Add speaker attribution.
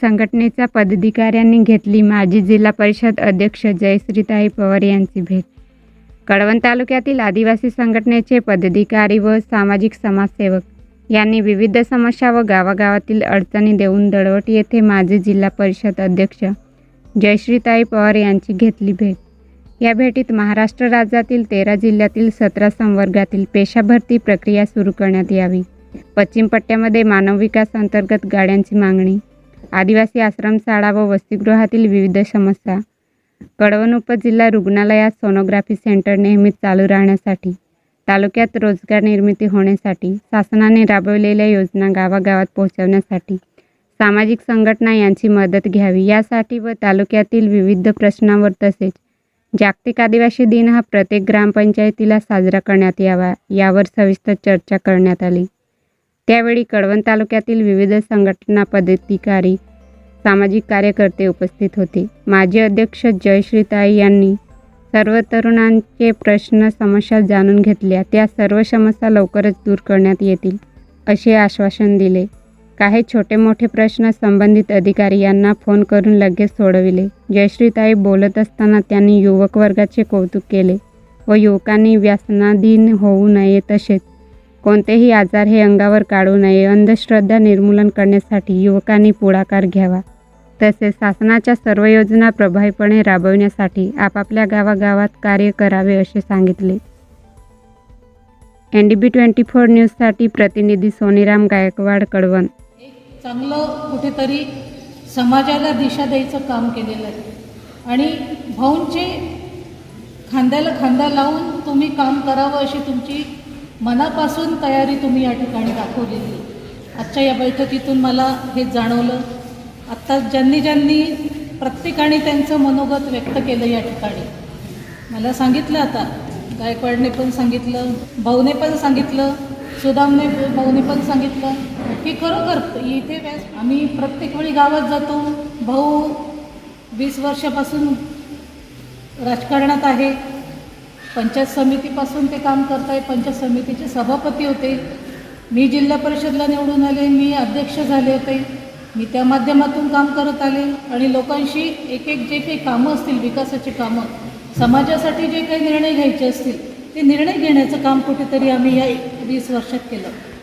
Speaker 1: संघटनेच्या पदाधिकाऱ्यांनी घेतली माजी जिल्हा परिषद अध्यक्ष जयश्रीताई पवार यांची भेट. कळवण तालुक्यातील आदिवासी संघटनेचे पदाधिकारी व सामाजिक समाजसेवक यांनी विविध समस्या व गावागावातील अडचणी देऊन दळवट येथे माजी जिल्हा परिषद अध्यक्ष जयश्रीताई पवार यांची घेतली भेट. या भेटीत महाराष्ट्र राज्यातील तेरा जिल्ह्यातील सतरा संवर्गातील पेशा भरती प्रक्रिया सुरू करण्यात यावी. पश्चिम पट्ट्यामध्ये मानव विकास अंतर्गत गाड्यांची मागणी आदिवासी आश्रमशाळा व वसतिगृहातील विविध समस्या. कळवण उपजिल्हा रुग्णालयात सोनोग्राफी सेंटर नेहमीच चालू राहण्यासाठी तालुक्यात रोजगार निर्मिती होण्यासाठी शासनाने राबवलेल्या योजना गावागावात पोहोचवण्यासाठी सामाजिक संघटना यांची मदत घ्यावी यासाठी व तालुक्यातील विविध प्रश्नांवर तसेच जागतिक आदिवासी दिन हा प्रत्येक ग्रामपंचायतीला साजरा करण्यात यावा यावर सविस्तर चर्चा करण्यात आली. त्यावेळी कळवण तालुक्यातील विविध संघटना पदाधिकारी सामाजिक कार्यकर्ते उपस्थित होते. माजी अध्यक्ष जयश्रीताई यांनी सर्व तरुणांचे प्रश्न समस्या जाणून घेतल्या. त्या सर्व समस्या लवकरच दूर करण्यात येतील असे आश्वासन दिले. काही छोटे मोठे प्रश्न संबंधित अधिकारी यांना फोन करून लगेच सोडविले. जयश्रीताई बोलत असताना त्यांनी युवक वर्गाचे कौतुक केले व युवकांनी व्यसनाधीन होऊ नये तसेच कोणतेही आजार हे अंगावर काढू नये. अंधश्रद्धा निर्मूलन करण्यासाठी युवकांनी पुढाकार घ्यावा. तसेच शासनाच्या सर्व योजना प्रभावीपणे राबविण्यासाठी आपापल्या गावागावात कार्य करावे असे सांगितले. N D B twenty four न्यूजसाठी प्रतिनिधी सोनीराम गायकवाड कळवण.
Speaker 2: एक चांगलं कुठेतरी समाजाला दिशा द्यायचं काम केलेलं आहे. आणि भाऊंचे खांद्याला खांदा लावून तुम्ही काम करावं अशी तुमची मनापासून तयारी तुम्ही या ठिकाणी दाखवलेली. आजच्या या बैठकीतून मला हे जाणवलं. आत्ता ज्यांनी ज्यांनी प्रत्येकाने त्यांचं मनोगत व्यक्त केलं या ठिकाणी. मला सांगितलं आता गायकवाडने पण सांगितलं भाऊने पण सांगितलं सुदामने भाऊने पण सांगितलं. की खरोखर इथे व्यास आम्ही प्रत्येक वेळी गावात जातो. भाऊ वीस वर्षापासून राजकारणात आहे. पंचायत समितीपासून ते काम करत आहे पंचायत समितीचे सभापती होते. मी जिल्हा परिषदला निवडून आले मी अध्यक्ष झाले होते. मी त्या माध्यमातून काम करत आले आणि लोकांशी एक एक जे काही कामं असतील विकासाची कामं समाजासाठी जे काही निर्णय घ्यायचे असतील ते निर्णय घेण्याचं काम कुठेतरी आम्ही या वीस वर्षात केलं.